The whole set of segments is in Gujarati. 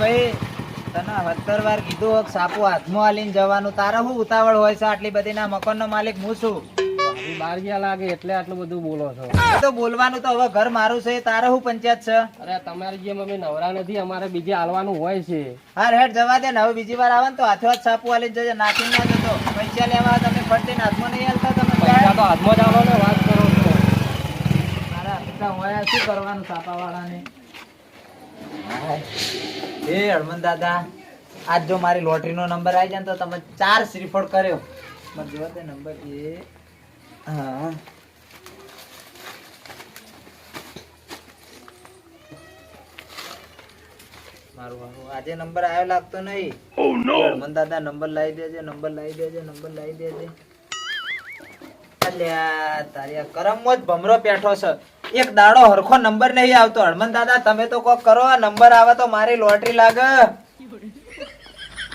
ભાઈ તને સત્તર વાર કીધું હોક સાપુ હાથમાં આલીને જવાનું. તારે શું ઉતાવળ હોય છે આટલી બધી? ના મકાન નો માલિક હું છું. બાર ગયા લાગે એટલે આટલું બધું બોલો છો. તો બોલવાનું તો હવે ઘર મારું છે. તારે શું પંચાયત છે? અરે તમારી જેમ અમે નવરા નથી અમારે બીજે હાલવાનું હોય છે. હાર હેડ જવા દે ને. હવે બીજી વાર આવે ને તો હાથો હાથ સાપુ હાલી જજે. નાખી ના જતો. પૈસા લેવા તમે ફરતી હાથમાં નહીં હાલતા તમે. પૈસા તો હાથમાં જ ને વાત કરો છો. મારા પિતા હોય શું કરવાનું સાપાવાળાને? એ હળમન દાદા આજ જો મારી લોટરીનો નંબર આવી જાય તો તમે ચાર શ્રીફળ કર્યો. મને જોવા દે નંબર એ હા. આજે નંબર આવ્યો લાગતો નહીં. હળમન દાદા નંબર લાવી દેજે નંબર લાવી દેજે નંબર લાવી દેજે. અલ્યા તારી આ કરમમાં જ ભમરો બેઠો છે. એક દાડો હરખો નંબર નહીં આવતો. હળમન દાદા, તમે તો કોક કરો, આ નંબર આવે તો મારી લોટરી લાગે.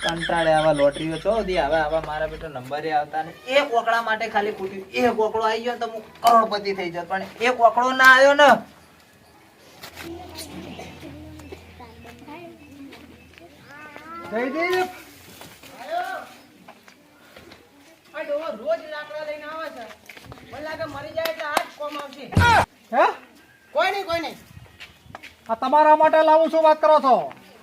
કંટાળે આવા લોટરીઓ છો દી હવે આવા મારા બેટો નંબર આવતા ને એક ઓકળા માટે ખાલી ખૂટ્યું એક ઓકળો આવી ગયો તો હું કરોડપતિ થઈ જાત પણ એક ઓકળો ના આવ્યો ને. રોજ લાકડા લઈને આવે છે. મને લાગે મરી જાય એટલે આજ કોમ આવશે. હે? કોઈ નહીં કોઈ નહીં. આ તમારા માટે લાવું છું વાત કરો છો?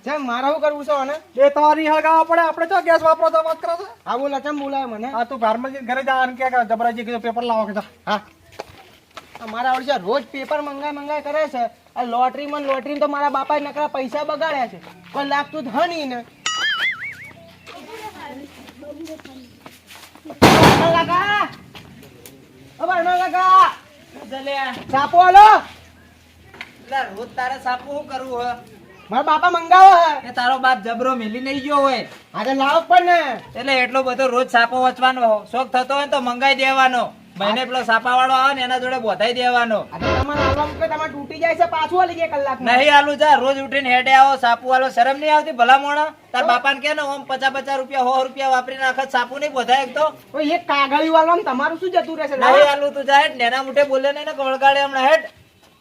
જેમ મારે શું કરવું છે અને? એ તમારી હળગાવા પડે આપણે જો ગેસ વાપરો તો વાત કરો છો? હા બોલા કેમ બોલાય મને? આ તું ફાર્મસી ઘરે જા અને કે જબરાજી કીધું પેપર લાવો કે હા. આ મારા આવડે છે રોજ પેપર મંગાય મંગાય કરે છે. આ લોટરીમાં લોટરી લોટરીમાં તો મારા બાપા નકરા પૈસા બગાડ્યા છે. પણ લાગતું હ ને. લાગા ઓ બારણા લાગા સાપો હાલો. રોજ તારે સાપુ શું કરવું હે? મારા બાપા મંગાવો હે. એ તારો બાપ જબરો મેલી નહીં ગયો હોય. આજે લાવ પણ ને. એટલે એટલો બધો રોજ સાપો વચવાનો શોખ થતો હોય ને તો મંગાઈ દેવાનો. મહિને પેલો સાપા વાળો આવે ને એના જોડે બોધાઈ દેવાનો. તમારે તૂટી જાય છે પાછું આલી જાય કલાક નહીં આલું જા રોજ ઉઠીને હેડે આવો સાપુ વાળો શરમ નહીં આવતી? ભલા મોણા? તાર બાપાને કે ને ઓમ પચાસ પચાસ રૂપિયા સો રૂપિયા વાપરી નાખત સાપુ નહીં બોધાય એક તો. ઓય, એક કાગળી વાળો તમારું શું જતું રહેશે? નહીં આલું તું જાય નેના મુઠે બોલે નહીં ને વળગાડે હમણાં હેડ.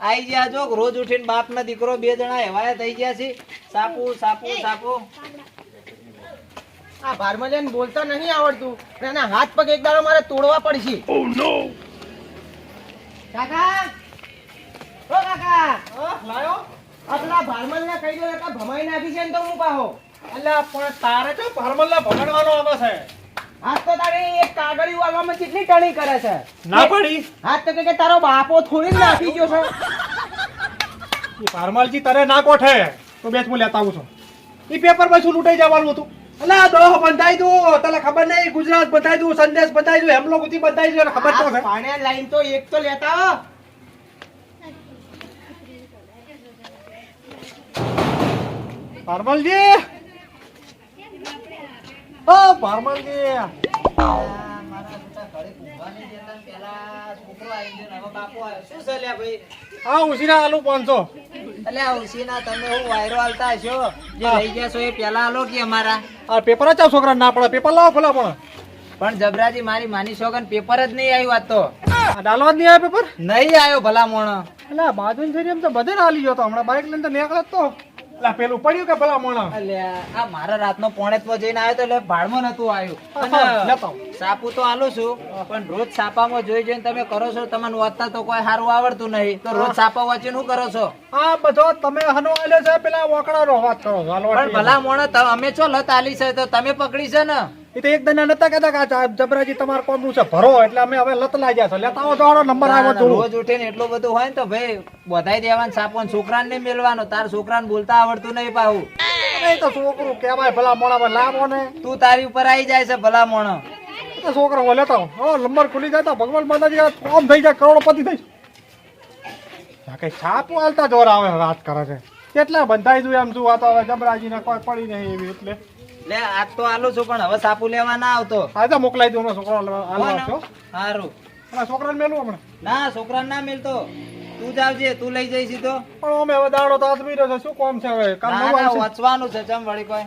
આઈ ગયા જો રોજ ઉઠીને બાપ ને દીકરો બે જણા એવાય થઈ ગયા છે. સાપુ સાપુ સાપુ. આ ભારમલિયાને બોલતા નહીં આવડતું અને એના હાથ પગ એક દાડો મારે તોડવા પડશે. કાકા! ઓ કાકા! લાયો. આપણા ભારમલ ને કહી દો કે ભમાઈ નાખી છે ને તો હું પાહો. અલ્યા પણ તારે તો ફાર્મલના ભગડવાનો આવે છે. હાથ તો તારે એક કાગળી વાળવામાં કેટલી ટણી કરે છે? ના પડી. હાથ તો કે કે તારો બાપો થોડી જ નાખી ગયો છે. ભારમલજી ફાર્મલજી તારે ના કોઠે તો બેચ હું લેતા આવું છું. ઈ પેપર પાછું લૂંટાઈ જવાનું હતું. અલા દોહ બંધાઈ દઉં તને ખબર નહીં ગુજરાત બંધાઈ દઉં સંદેશ બંધાઈ દઉં હેમલો ગુતી બંધાઈ દઉં ખબર તો પાણે લાઈન તો એક તો લેતા આવો ફાર્મલજી ઓ પરમલજી. આ ઉસીના આલુ પાંચસો. અલ્યા ઉસીના તમે હું વાયરો આલતા છો? જે ગયા છો એ પેલા આલો કે અમારા? આ પેપર જ છોકરા ના પડે. પેપર લાવો ખોલા પણ. પણ જબરાજી મારી માની સોગન પેપર જ નહીં આવ્યું આ તો. આ ડાલવા જ નહીં આવે પેપર? નહીં આવ્યો ભલા મોણો એટલે બાજુ એમ તો બધે ના હાલી ગયો તો હમણાં બાઇક લઈને તો નીકળે જ તો. એટલે પેલું પડ્યું કે ભલા મોણા? અલ્યા આ મારા રાતનો પોણે જઈને આવ્યો તો એટલે ભાડમાં નતું આવ્યું. હા, અને લેતો આવો. સાપુ તો આલું છું પણ રોજ સાપામાં જોઈ જોઈને તમે કરો છો તમને વાંચતા તો કોઈ સારું આવડતું નહીં. તો રોજ સાપા વાંચીને શું કરો છો? આ બધો તમે હનો આલ્યો છે પેલા વાત કરો પણ ભલા મોણો અમે ચો લત આલી છે તો તમે પકડી છે ને? એ તો એક દના નતા કહેતા કે જબરાજી તમારે કોમનું છે? ભરો એટલે અમે હવે લત લાગ્યા છો. લેતા આવો દોડો નંબર આવ્યો તો રોજ ઉઠીને એટલું બધું હોય ને તો ભાઈ બધાઈ દેવાનું સાપો છોકરાને નહીં મેળવાનો તાર છોકરાને બોલતા આવડતું નહીં પાહું. નહીં તો છોકરું કહેવાય ભલા મોણા લાવો ને. તું તારી ઉપર આવી જાય છે ભલા મોણો. તો છોકરો હો લેતા આવો. હો નંબર ખુલી જાય તો ભગવાન માતાજી કોમ થઈ જાય કરોડપતિ થઈ જાય. કઈ છાપું હાલતા જોર આવે વાત કરે છે. કેટલા બંધાઈ દઉં એમ શું આ તો હવે જબરાજીને કોઈ પડી નહીં એવી એટલે. લે આજ તો આલું છું પણ હવે સાપુ લેવા ના આવતો. આ તો મોકલાઈ દઉં છોકરો સારું છોકરાને મેલું હમણાં. ના છોકરાને ના મેલતો. તું જાવજે તું લઈ જઈશ તો પણ અમે હવે દાડો તો આદમી રહ્યો છે શું કોમ છે હવે? કામ ના. વાંચવાનું છે ચમ વળી કોઈ.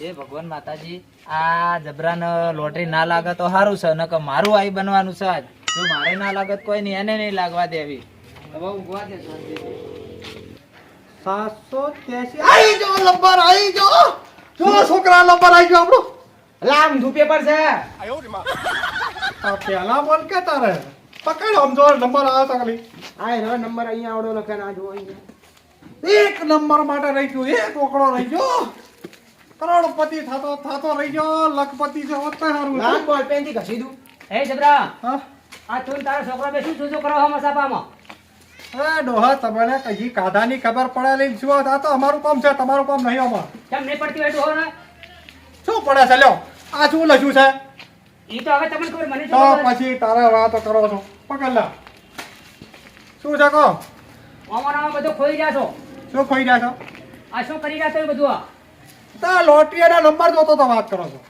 એ ભગવાન માતાજી આ જબરાને લોટરી ના લાગે તો સારું છે નકર મારું આઈ બનવાનું છે આજ. જો મારે ના લાગે કોઈ નહીં એને નહીં લાગવા દેવી. હવે ઊંઘવા દે શાંતિથી. સાતસો ત્યાસી આવી જો નંબર આવી જો. જો છોકરા નંબર આવી ગયો આપણો. આ પેપર છે. આ પેલા બોલ કે તારે. પકડ આમ જો નંબર આવ્યો તકલી ખાલી. આ એનો નંબર અહીંયા આવડો લખે ના અહીંયા. એક નંબર માટે રહી ગયો એક ઓકળો રહી ગયો. કરોડપતિ થતો થતો રહી ગયો લખપતિ છે હોત સારું લાલ. બોલ પેનથી ઘસી દઉં. હે જબરા હા? આ તું તારો છોકરો બે શું શું કરો હો મસાપામાં? એ ડોહા તમને કઈ કાધાની ખબર પડે લઈને શું આ તો અમારું કામ છે તમારું કામ નહીં અમાર. કેમ નહીં પડતી હોય તો શું પડે છે? લ્યો આ શું લખ્યું છે? ઈ તો હવે તમને ખબર મને તો શું પછી તારા વાતો કરો છો. પકડ શું છે કહો? આમાં ને આમાં બધું ખોઈ રહ્યા છો? શું ખોઈ રહ્યા છો? આ શું કરી રહ્યા છો એ બધું આ? તા લોટરીના નંબર જોતો તો વાત કરો છો.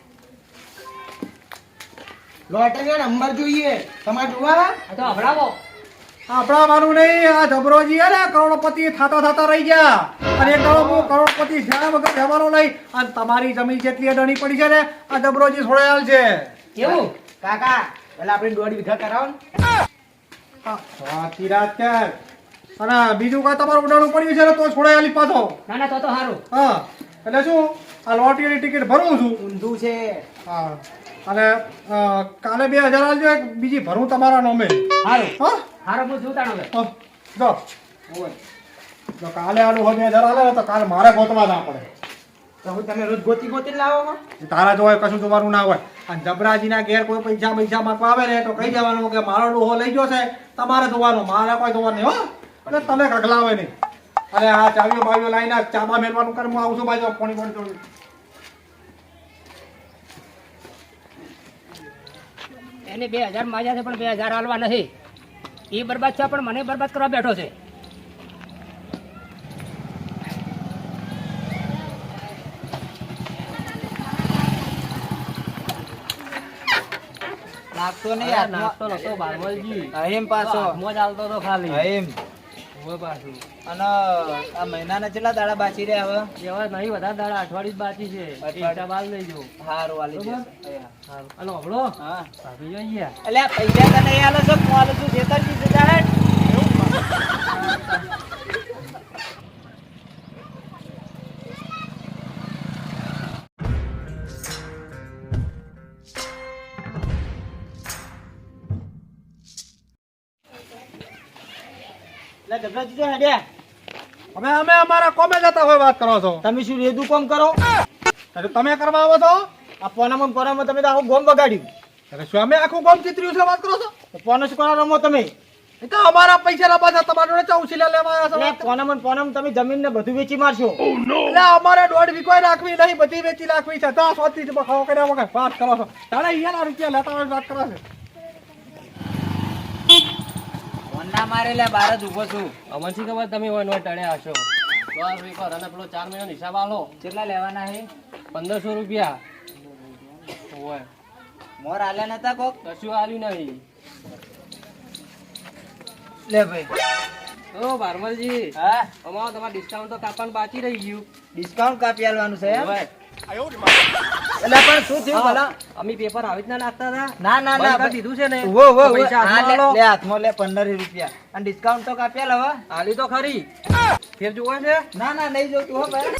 લોટરીના નંબર જોઈએ. તમારે જોવા તો હભળાવો આપણા મારું નહીં. આ જબરોજી અરે કરોડપતિ થતા થતા રહી ગયા. અને એક દાડો હું કરોડપતિ થયા વગર જવાનો નહીં. અને તમારી જમીન જેટલી અડણી પડી છે ને આ જબરોજી છોડાયેલ છે. કેવું? કાકા પેલા આપણે દોઢ વીઘા કરાવો ને. હા, વાતી રાત કે અને બીજું કાંઈ તમારું ઉડાડું પડ્યું છે ને તો છોડાયેલી પાછો. ના ના તો તો સારું હા. એટલે શું? આ લોટરીની ટિકિટ ભરું છું. ઊંધું છે. હા. અને કાલે બે હજાર આવજો બીજી ભરું તમારા નામે. સારું હા? સારું હું જોતાનો હવે. જો. જો કાલે આનું હોય બે હજાર આલે તો કાલે મારે ગોતવા ના પડે. તો હું તમે રોજ ગોતી ગોતી લાવો છો? તારા જોવાય કશું જોવાનું ના હોય. અને જબરાજીના ઘેર કોઈ પૈસા પૈસા માંગવા આવે ને તો કહી દેવાનું કે મારો ડોહો લઈ ગયો છે તમારે ધોવાનો મારે કોઈ જોવાનું નહીં હો. એટલે તમે કગલાવે નહીં. અરે આ ચાવીઓ બાવીઓ લાઈને ચાબા મેળવાનું કર હું આવું છું ભાઈ પાણી પાણી જોડું. એને બે હજાર માજા છે પણ બે હજાર હાલવા નથી. એ બરબાદ છે પણ મને બરબાદ કરવા બેઠો છે નાખતો નહીં. નાખતો નતો બારમલજી. અહીમ પાછો મોજ આલતો તો ખાલી અહીમ ઊભો પાછું. અને આ મહિનાના કેટલા દાડા બાકી રહ્યા હવે એવા નહીં બધા દાડા અઠવાડિયું બાકી છે. હિસાબ હાલ લેજો હારું વાલી. દેશે. અહીંયા. હમણો હા ભાભી જોઈએ એટલે આ પૈસા તને આલો છો આલું છું છેતરજી છે તારે એટલે જબરાજી જો હેડ્યા અમે અમે અમારા કોમે જતા હોય વાત કરો છો? તમે શું રેદુ કોમ કરો? એટલે તમે કરવા આવો છો? આ પોનામાં પોનામાં તમે તો આખું ગોમ બગાડ્યું. એટલે શું અમે આખું ગોમ ચિતર્યું છે વાત કરો છો? તો પોનો શું કરવા રમો તમે? એ તો અમારા પૈસા ના પાછા તમારા ચૌસીલા લેવા આવ્યા છો પોનામાં પોનામાં તમે જમીન ને બધું વેચી મારશો. એટલે અમારે દોઢ વીઘો રાખવી નહીં બધી વેચી નાખવી છે. દસ હોતી ખાવા કર્યા વગર વાત કરો છો. તારે અહીંયા રૂપિયા લેતા હોય વાત કરો છો. ના મારે લે બાર જ ઊભો છું. અમન શી ખબર તમે હોય નોટ ટળ્યા હશો? દસ વીકો અને પેલો ચાર મહિનાનો હિસાબ આલો. કેટલા લેવાના છે? પંદરસો રૂપિયા. હોય મોર આલ્યા નતા કોક? કશું આલ્યું નહીં. લે ભાઈ. ઓ બારમલજી. હા? અમારો તમારે ડિસ્કાઉન્ટ તો કાપવાનું બાકી રહી ગયું. ડિસ્કાઉન્ટ કાપી આલવાનું છે હવે હોય. એટલે પણ શું થયું ભલા? અમે પેપર આવી જ ના નાખતા હતા. ના ના ના દીધું છે ને. ઓ હાથમાં લે હાથમાં લે પંદર રૂપિયા. અને ડિસ્કાઉન્ટ તો કાપ્યા લવા આલી તો ખરી. ફેર જોવે છે ના ના નહીં જોતું હો ભાઈ.